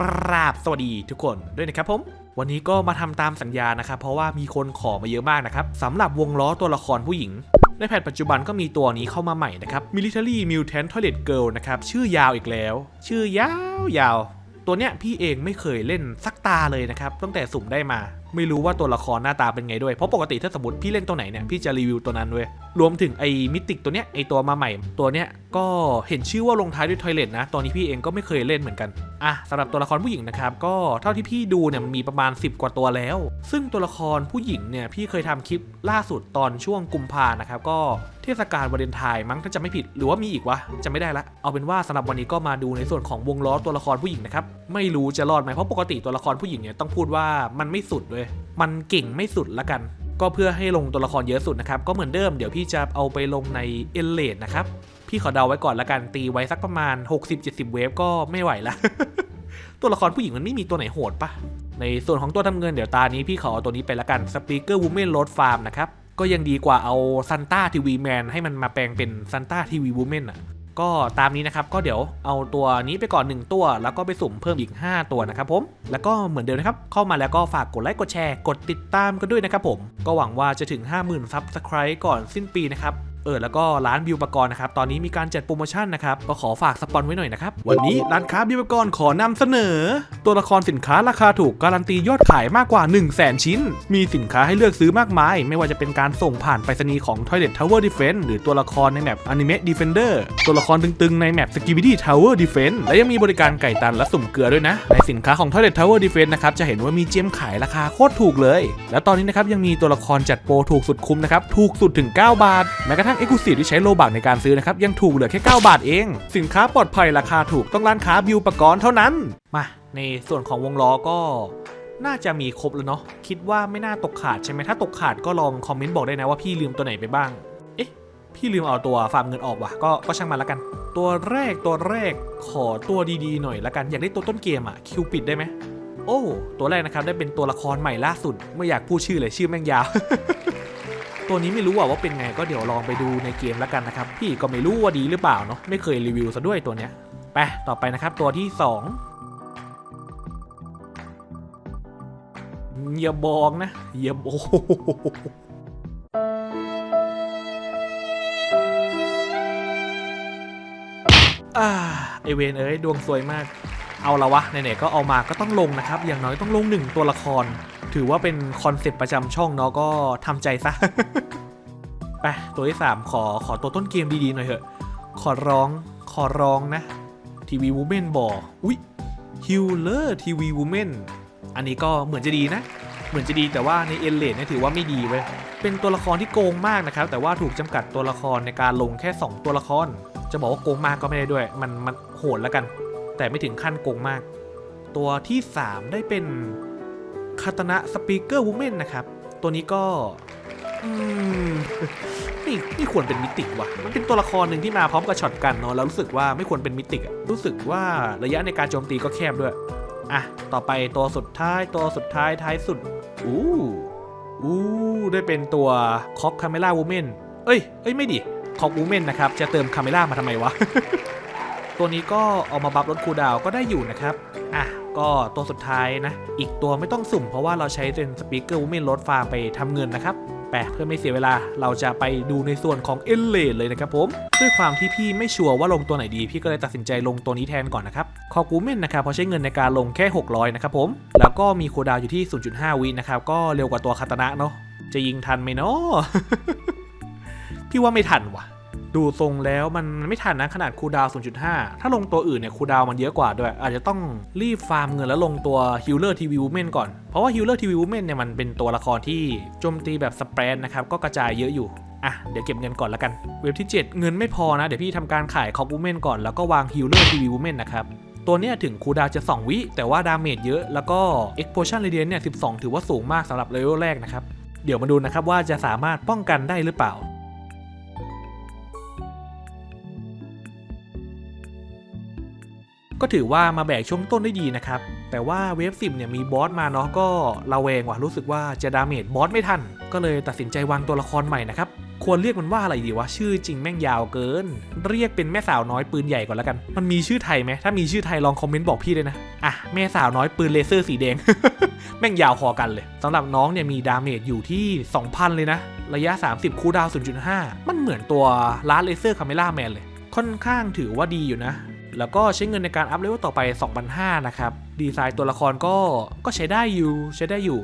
กราบสวัสดีทุกคนด้วยนะครับผม วันนี้ก็มาทำตามสัญญานะครับ เพราะว่ามีคนขอมาเยอะมากนะครับสำหรับวงล้อตัวละครผู้หญิง ในแพทปัจจุบันก็มีตัวนี้เข้ามาใหม่นะครับ Military Mutant Toilet Girl นะครับ ชื่อยาวอีกแล้ว ชื่อยาวยาวๆตัวเนี้ยพี่เองไม่เคยเล่นสักตาเลยนะครับ ตั้งแต่สุ่มได้มา ไม่รู้ว่าตัวละครหน้าตาเป็นไงด้วยเพราะปกติถ้าสมมติพี่เล่นตัวไหนเนี่ยพี่จะรีวิวตัวนั้นเว้ยรวมถึงไอ้มิติกตัวเนี้ยไอ้ตัวมาใหม่ตัวเนี้ย ก็เห็นชื่อว่าลงท้ายด้วยทอยเลทนะ ตอนนี้พี่เองก็ไม่เคยเล่นเหมือนกัน อะสำหรับตัวละครผู้หญิงนะครับ ก็เท่าที่พี่ดูเนี่ยมันมีประมาณ 10 กว่าตัวแล้ว ซึ่งตัวละครผู้หญิงเนี่ยพี่เคยทำคลิปล่าสุดตอนช่วงกุมภานะครับ ก็เทศกาลวาเลนไทน์มั้งถ้าจะไม่ผิดหรือว่ามีอีกวะจะไม่ได้ละ เอาเป็นว่าสำหรับวันนี้ก็มาดูในส่วนของวงล้อตัวละครผู้หญิงนะครับ ไม่รู้จะรอดไหมเพราะปกติตัวละครผู้หญิงเนี่ยต้องพูดว่ามันไม่สุดเลย มันเก่งไม่สุดละกัน ก็เพื่อให้ลงตัวละครเยอะสุดนะครับก็เหมือนเดิมเดี๋ยวพี่จะเอาไปลงในเอเลดนะครับ พี่ขอเดาไว้ก่อนละกันตีไว้สักประมาณ 60-70 เวฟก็ไม่ไหวละตัวละครผู้หญิงมันไม่มีตัวไหนโหดปะในส่วนของตัวทำเงินเดี๋ยวตานี้พี่ขอเอาตัวนี้ไปละกัน Speaker Woman Road Farm นะครับก็ยังดีกว่าเอาซันต้าทีวีแมนให้มันมาแปลงเป็นซันต้าทีวีวูแมนอะก็ตามนี้นะครับ ก็เดี๋ยวเอาตัวนี้ไปก่อน 1 ตัว แล้วก็ไปสุ่มเพิ่มอีก 5 ตัวนะครับผม แล้วก็เหมือนเดิมนะครับ เข้ามาแล้วก็ฝากกดไลค์กดแชร์ กดติดตามกันด้วยนะครับผม ก็หวังว่าจะถึง 50,000ซับสไครต์ก่อนสิ้นปีนะครับ เออแล้วก็ร้านบิวปกรณ์นะครับ ตอนนี้มีการจัดโปรโมชั่นนะครับ ก็ขอฝากสปอนไว้หน่อยนะครับ วันนี้ร้านค้าบิวปกรณ์ขอนำเสนอ ตัวละครสินค้าราคาถูกการันตียอดขายมากกว่า 1 0 0 0 0แชิ้น มีสินค้าให้เลือกซื้อมากมาย ไม่ว่าจะเป็นการส่งผ่านไปรษณีย์ของ Toilet Tower Defense หรือตัวละครในแมป Anime Defender ตัวละครตึงๆในแมป Skibidi Tower Defense และยังมีบริการไก่ตันและสุ่มเกลือด้วยนะ ในสินค้าของ Toilet Tower Defense นะครับจะเห็นว่ามีเจมขายราคาโคตรถูกเลย แล้วตอนนี้นะครับยังมีตัวละครจัดโปรถูกสุดคุ้มนะครับถูกสุดถึง 9 บาทแม้กระทั่ง Exclusive ที่ใช้โลบักในการซื้อนะครับ ยังถูกเหลือแค่ 9 บาทเอง สินค้าปลอดภัยราคาถูกต้องร้านค้าบิวปกรณ์เท่านั้น มา ในส่วนของวงล้อก็น่าจะมีครบแล้วเนาะคิดว่าไม่น่าตกขาดใช่ไหมถ้าตกขาดก็ลองคอมเมนต์บอกได้นะว่าพี่ลืมตัวไหนไปบ้าง เอ๊ะ พี่ลืมเอาตัวฟาร์มเงินออกว่ะก็ก็ช่างมันละกัน ตัวแรกตัวแรกขอตัวดีๆหน่อยละกันอยากได้ตัวต้นเกมอะคิวปิดได้ไหมโอ้ ตัวแรกนะครับได้เป็นตัวละครใหม่ล่าสุด ไม่อยากพูดชื่อเลยชื่อแม่งยาว ตัวนี้ไม่รู้ว่าว่าเป็นไงก็เดี๋ยวลองไปดูในเกมแล้วกันนะครับ พี่ก็ไม่รู้ว่าดีหรือเปล่าเนาะไม่เคยรีวิวซะด้วยตัวเนี้ยไปต่อไปนะครับตัวที่สองอย่าบอกนะอย่าโอ้อ่าไอเวนเอ้ยดวงสวยมาก เอาละวะไหนๆก็เอามาก็ต้องลงนะครับ อย่างน้อยต้องลงหนึ่งตัวละคร ถือว่าเป็นคอนเซ็ปต์ประจำช่องเนาะก็ทำใจซะ ไปตัวที่ 3 ขอขอตัวต้นเกมดีๆหน่อยเถอะ ขอร้องขอร้องนะทีวีวูแมนบอกอุ๊ยฮิลเลอร์ทีวีวูแมนอันนี้ก็เหมือนจะดีนะ เหมือนจะดีแต่ว่าในเอเลนเนี่ยถือว่าไม่ดีเว้ยเป็นตัวละครที่โกงมากนะครับ แต่ว่าถูกจำกัดตัวละครในการลงแค่ 2 ตัวละคร จะบอกว่าโกงมากก็ไม่ได้ด้วย มันมันโหดแล้วกัน แต่ไม่ถึงขั้นโกงมาก ตัวที่ 3 ได้เป็น คาตนะสปีกเกอร์วูแมนนะครับ ตัวนี้ก็ อืมนี่นี่ควรเป็นมิติว่ะ มันเป็นตัวละครหนึ่งที่มาพร้อมกับช็อตกันเนาะแล้วรู้สึกว่าไม่ควรเป็นมิติอะรู้สึกว่าระยะในการโจมตีก็แคบด้วย อะ ต่อไปตัวสุดท้ายตัวสุดท้ายท้ายสุด อู้อู้ได้เป็นตัวคอกคาเมล่าวูแมนเอ้ยเอ้ยไม่ดิคอกวูแมนนะครับ จะเติมคาเมล่ามาทำไมวะ ตัวนี้ก็เอามาบัฟลดคูดาวก็ได้อยู่นะครับ อะ ก็ตัวสุดท้ายนะ อีกตัวไม่ต้องสุ่มเพราะว่าเราใช้เป็นสปีกเกอร์วูแมนลดฟาร์มไปทำเงินนะครับแปะเพื่อไม่เสียเวลาเราจะไปดูในส่วนของเอเลนเลยนะครับผมด้วยความที่พี่ไม่ชัวร์ว่าลงตัวไหนดี พี่ก็เลยตัดสินใจลงตัวนี้แทนก่อนนะครับคอกูเมนนะครับเพราะใช้เงินในการลงแค่ 600 นะครับผมแล้วก็มีโคดาวอยู่ที่ 0.5 วินะครับก็เร็วกว่าตัวคาตนะเนาะจะยิงทันไหมเนาะพี่ว่าไม่ทันว่ะ ดูทรงแล้วมันไม่ทันนะขนาดคูดาว 0.5 ถ้าลงตัวอื่นเนี่ยคูดาวมันเยอะกว่าด้วย อาจจะต้องรีบฟาร์มเงินแล้วลงตัว Healer TV Woman ก่อน เพราะว่า Healer TV Woman เนี่ยมันเป็นตัวละครที่โจมตีแบบสเปรดนะครับก็กระจายเยอะอยู่อะเดี๋ยวเก็บเงินก่อนแล้วกัน เว็บที่ 7 เงินไม่พอนะ เดี๋ยวพี่ทำการขายคอ w วูแมนก่อนแล้วก็วาง Healer TV Woman นนะครับตัวเนี้ยถึงคูดาวจะ 2 วิ แต่ว่าดาเมจเยอะ แล้วก็ Explosion Radiance เนี่ย 12 ถือว่าสูงมากสำหรับเลเวลแรกนะครับ เดี๋ยวมาดูนะครับว่าจะสามารถป้องกันได้หรือเปล่า ก็ถือว่ามาแบกช่วงต้นได้ดีนะครับ แต่ว่าเวฟสิบเนี่ยมีบอสมาเนาะก็ระแวงว่ะรู้สึกว่าจะดาเมจบอสไม่ทัน ก็เลยตัดสินใจวางตัวละครใหม่นะครับ ควรเรียกมันว่าอะไรดีวะชื่อจริงแม่งยาวเกิน เรียกเป็นแม่สาวน้อยปืนใหญ่ก่อนแล้วกัน มันมีชื่อไทยไหมถ้ามีชื่อไทยลองคอมเมนต์บอกพี่เลยนะอะแม่สาวน้อยปืนเลเซอร์สีแดง แม่งยาวพอกันเลยสำหรับน้องเนี่ยมีดาเมจอยู่ที่ 2,000 เลยนะ ระยะ 30 คูดาวน์0.5 มันเหมือนตัวลาร์เลเซอร์คาเมล่าแมนเลย ค่อนข้างถือว่าดีอยู่นะ แล้วก็ใช้เงินในการอัพเลเวลต่อไป 2,500 นะครับ ดีไซน์ตัวละครก็ก็ใช้ได้อยู่ใช้ได้อยู่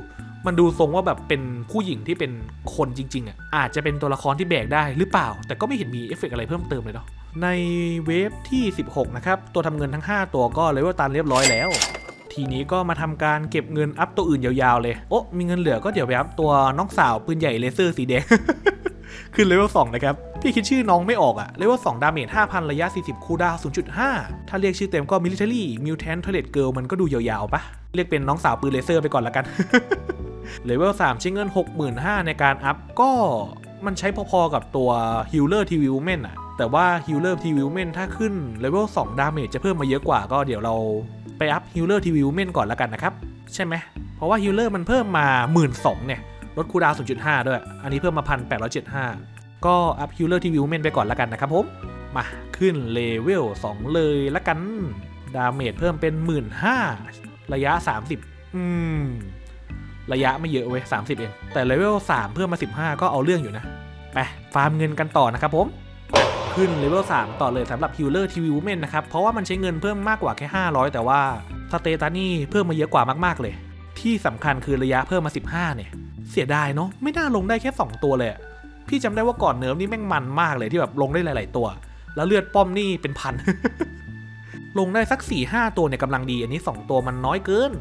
มันดูทรงว่าแบบเป็นผู้หญิงที่เป็นคนจริงๆอะอาจจะเป็นตัวละครที่แบกได้หรือเปล่า แต่ก็ไม่เห็นมีเอฟเฟกต์อะไรเพิ่มเติมเลยเนาะในเวฟที่ 16 นะครับ ตัวทำเงินทั้ง 5 ตัวก็เลเวลตันเรียบร้อยแล้ว ทีนี้ก็มาทำการเก็บเงินอัพตัวอื่นยาวๆเลย โอ้มีเงินเหลือก็เดี๋ยวไปอัพตัวน้องสาวปืนใหญ่เลเซอร์สีแดง ขึ้นเลเวล2นะครับ พี่คิดชื่อน้องไม่ออกอะเลเวล2ดาเมจ5,000ระยะ 40 คูดาวน์0.5 ถ้าเรียกชื่อเต็มก็ Military Mutant Toilet Girl มันก็ดูยาวๆปะเรียกเป็นน้องสาวปืนเลเซอร์ไปก่อนละกันเลเวล3ใช้เงิน 65,000 ในการอัพก็มันใช้พอๆกับตัว Healer TV Woman อะแต่ว่า Healer TV Woman ถ้าขึ้นเลเวล2ดาเมจจะเพิ่มมาเยอะกว่าก็เดี๋ยวเราไปอัพ Healer TV Woman ก่อนละกันนะครับ ใช่ไหมเพราะว่า Healer มันเพิ่มมา 12,000เนี่ย ลดคูลดาวน์0.5 ด้วย อันนี้เพิ่มมา 1,875 ก็อัพ Healer TV Woman ไปก่อนละกันนะครับผม มาขึ้นเลเวล 2 เลยละกัน ดาเมจเพิ่มเป็น 15,000 ระยะ 30 อืม ระยะไม่เยอะเว้ย 30 เอง แต่เลเวล 3 เพิ่มมา 15 ก็เอาเรื่องอยู่นะ ไปฟาร์มเงินกันต่อนะครับผมขึ้นเลเวล 3 ต่อเลยสำหรับ Healer TV Woman นะครับ เพราะว่ามันใช้เงินเพิ่มมากกว่าแค่ 500 แต่ว่าสเตตัสนี่เพิ่มมาเยอะกว่ามากๆเลย ที่สำคัญคือระยะเพิ่มมา 15 เนี่ย เสียดายเนาะไม่น่าลงได้แค่ 2 ตัวเลยพี่จำได้ว่าก่อนเนิร์ฟนี่แม่งมันมากเลยที่แบบลงได้หลาย ๆ ตัว แล้วเลือดป้อมนี่เป็นพัน ลงได้สัก4 5ตัวเนี่ยกำลังดี อันนี้ 2 ตัวมันน้อยเกิน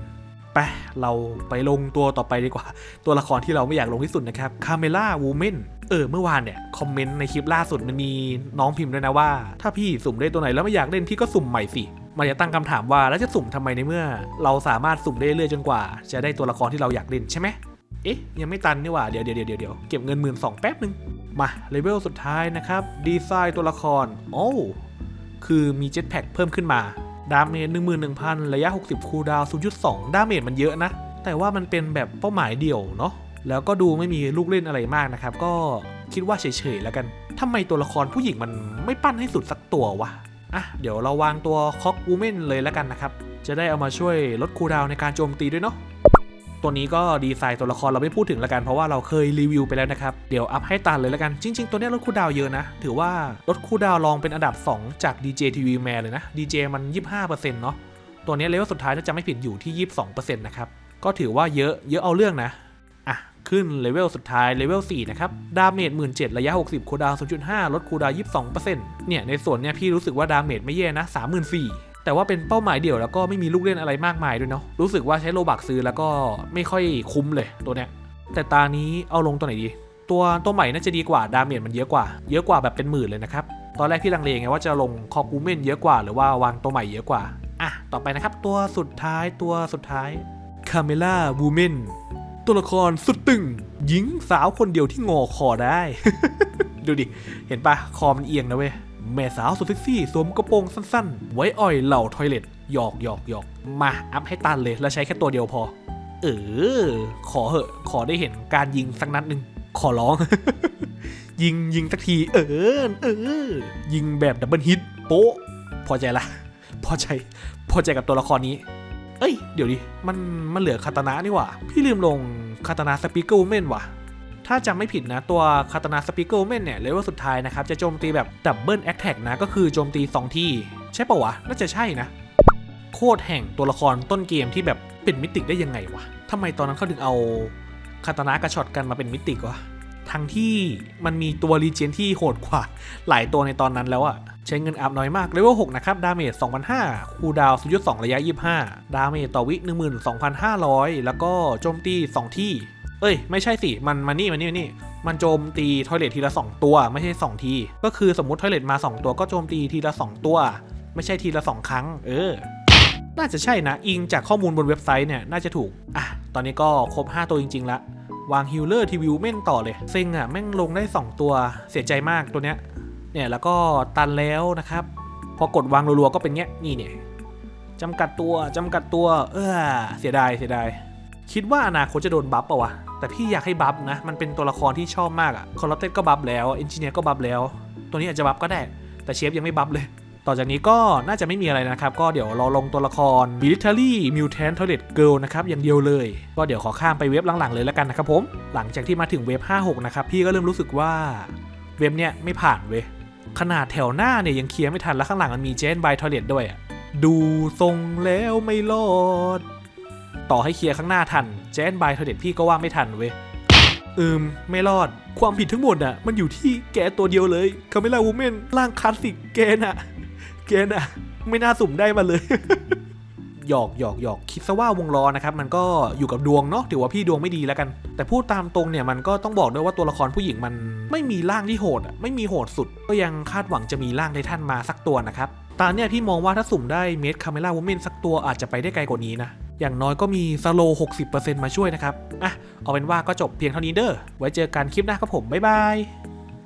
ไปเราไปลงตัวต่อไปดีกว่า ตัวละครที่เราไม่อยากลงที่สุดนะครับคาเมล่าวูแมนเออเมื่อวานเนี่ยคอมเมนต์ในคลิปล่าสุดมันมีน้องพิมพ์ด้วยนะว่า ถ้าพี่สุ่มได้ตัวไหนแล้วไม่อยากเล่นพี่ก็สุ่มใหม่สิมันจะตั้งคำถามว่าแล้วจะสุ่มทำไมในเมื่อ เราสามารถสุ่มได้เรื่อยจนกว่า จะได้ตัวละครที่เราอยากเล่นใช่ไหม เอ๊ะ ยังไม่ตันนี่หว่า เดี๋ยวเดี๋ยวเดี๋ยวเดี๋ยวเก็บเงินหมื่นสองแป๊บนึง มาเลเวลสุดท้ายนะครับ ดีไซน์ตัวละคร โอ้ คือมีเจ็ตแพ็กเพิ่มขึ้นมา ดาเมจ11,000ระยะ 60 คูลดาวน์0.2ดาเมจมันเยอะนะ แต่ว่ามันเป็นแบบเป้าหมายเดี่ยวเนาะ แล้วก็ดูไม่มีลูกเล่นอะไรมากนะครับ ก็คิดว่าเฉยๆแล้วกันทำไมตัวละครผู้หญิงมันไม่ปั้นให้สุดสักตัววะ อะ เดี๋ยวเราวางตัวคอกวูแมนเลยแล้วกันนะครับ จะได้เอามาช่วยลดคูลดาวน์ในการโจมตีด้วยเนาะ ตัวนี้ก็ดีไซน์ตัวละครเราไม่พูดถึงแล้วกันเพราะว่าเราเคยรีวิวไปแล้วนะครับ เดี๋ยวอัพให้ตันเลยแล้วกัน จริง ๆ ตัวนี้ลดคูลดาวเยอะนะ ถือว่าลดคูลดาวน์รองเป็นอันดับ 2 จาก DJ TV Man เลยนะ DJ มัน 25%เนาะตัวนี้เลเวลสุดท้ายน่าจะไม่ผิดอยู่ที่ 22%นะครับก็ถือว่าเยอะเยอะเอาเรื่องนะอะขึ้นเลเวลสุดท้ายเลเวล4นะครับดาเมจ17ระยะ 60คูดาวน์0.5 ลดคูดาวน์22%เนี่ยในส่วนเนี้ยพี่รู้สึกว่าดาเมจไม่แย่นะ34,000 แต่ว่าเป็นเป้าหมายเดี่ยวแล้วก็ไม่มีลูกเล่นอะไรมากมายด้วยเนาะรู้สึกว่าใช้โลบักซื้อแล้วก็ไม่ค่อยคุ้มเลยตัวเนี้ยแต่ตานี้เอาลงตัวไหนดี ตัวตัวใหม่น่าจะดีกว่าดาเมจมันเยอะกว่า เยอะกว่าแบบเป็นหมื่นเลยนะครับตอนแรกพี่ลังเลไงว่าจะลงคอกูเมนเยอะกว่า หรือว่าวางตัวใหม่เยอะกว่าอะต่อไปนะครับ ตัวสุดท้ายตัวสุดท้ายคาเมล่าวูแมนตัวละครสุดตึงหญิงสาวคนเดียวที่งอคอได้ ดูดิ เห็นปะคอมันเอียงนะเว้ย แม่สาวสุดเซ็กซี่สวมกระโปรงสั้นๆ ไว้อ่อยเหล่าทอยเล็ตหยอกหยอกหยอกมาอัพให้ตันเลยแล้วใช้แค่ตัวเดียวพอ เออ ขอเหอะ ขอได้เห็นการยิงสักนัดหนึ่งขอร้อง ยิงยิงสักที เออ เออ ยิงแบบดับเบิลฮิตโป๊ะพอใจละ พอใจ พอใจกับตัวละครนี้ เอ้ย เดี๋ยวดิ มันมันเหลือคาตานะนี่หว่า พี่ลืมลงคาตานะสปีกเกอร์เมนว่ะ ถ้าจำไม่ผิดนะตัวคาตานาสปีกเกอร์เมนเนี่ยเลเวลสุดท้ายนะครับ จะโจมตีแบบดับเบิลแอคแท็กนะ ก็คือโจมตี 2 ที่ ใช่ปะวะ น่าจะใช่นะ โคตรแห่งตัวละครต้นเกมที่แบบเป็นมิติได้ยังไงวะทำไมตอนนั้นเขาถึงเอาคาตานะกระช็อตกันมาเป็นมิติกวะทั้งที่มันมีตัวรีเจนที่โหดกว่า หลายตัวในตอนนั้นแล้วอะใช้เงินอัพน้อยมากเลเวล6นะครับ ดาเมจ2,500คูดาวน์0.2ระยะ 25 ดาเมจต่อวิ 12,500 แล้วก็โจมตี 2 ที่ เอ้ยไม่ใช่สิมันมานี่มานี่มานี่มันโจมตีทอยเลททีละ 2 ตัว ไม่ใช่ 2 ที ก็คือสมมติทอยเลทมา 2 ตัวก็โจมตีทีละ 2 ตัว ไม่ใช่ทีละ 2 ครั้ง เออ น่าจะใช่นะ อิงจากข้อมูลบนเว็บไซต์เนี่ย น่าจะถูก อะ ตอนนี้ก็ครบ 5 ตัวจริง ๆ ละวางฮิลเลอร์ทีวิวแม่งต่อเลย เซ็งอะ แม่งลงได้ 2 ตัวเสียใจมากตัวเนี้ย เนี่ยแล้วก็ตันแล้วนะครับ พอกดวางรัวๆก็เป็นเงี้ยนี่เนี่ยจำกัดตัวจำกัดตัว เออเสียดายเสียดายคิดว่าอนาคตจะโดนบัฟปะวะ แต่พี่อยากให้บัฟนะ มันเป็นตัวละครที่ชอบมากอะคอร์รัปเต็ดก็บัฟแล้วเอนจิเนียร์ก็บัฟแล้ว ตัวนี้อาจจะบัฟก็ได้ แต่เชฟยังไม่บัฟเลย ต่อจากนี้ก็น่าจะไม่มีอะไรนะครับ ก็เดี๋ยวเราลงตัวละคร Military Mutant Toilet Girl นะครับ อย่างเดียวเลย ก็เดี๋ยวขอข้ามไปเว็บหลังๆเลยแล้วกันนะครับผม หลังจากที่มาถึงเว็บ 56 นะครับ พี่ก็เริ่มรู้สึกว่าเว็บเนี้ยไม่ผ่านเว้ย ขนาดแถวหน้าเนี่ยยังเคลียร์ไม่ทัน แล้วข้างหลังมันมีเจนบายทอเลตด้วย ดูทรงแล้วไม่รอด ต่อให้เคลียร์ข้างหน้าทัน จนบายเทอยเลตพี่ก็ว่าไม่ทันเว้ยอืม ไม่รอด ความผิดทั้งหมดอะ มันอยู่ที่แกตัวเดียวเลยคาเมล่าวูแมนร่างคลาสสิกแกน่ะ แกน่ะ ไม่น่าสุ่มได้มาเลย หยอกหยอกหยอกคิดซะว่าวงล้อนะครับ มันก็อยู่กับดวงเนาะถือว่าพี่ดวงไม่ดีแล้วกัน แต่พูดตามตรงเนี่ยมันก็ต้องบอกด้วยว่าตัวละครผู้หญิงมัน ไม่มีร่างที่โหดอะไม่มีโหดสุด ก็ยังคาดหวังจะมีร่างไททันมาสักตัวนะครับตอนเนี้ยพี่มองว่าถ้าสุ่มได้เมดคาเมล่าวูแมนสักตัวอาจจะไปได้ไกลกว่านี้นะ อย่างน้อยก็มีสโล60%มาช่วยนะครับ อะ เอาเป็นว่าก็จบเพียงเท่านี้เด้อ ไว้เจอกันคลิปหน้าครับผม บ๊ายบาย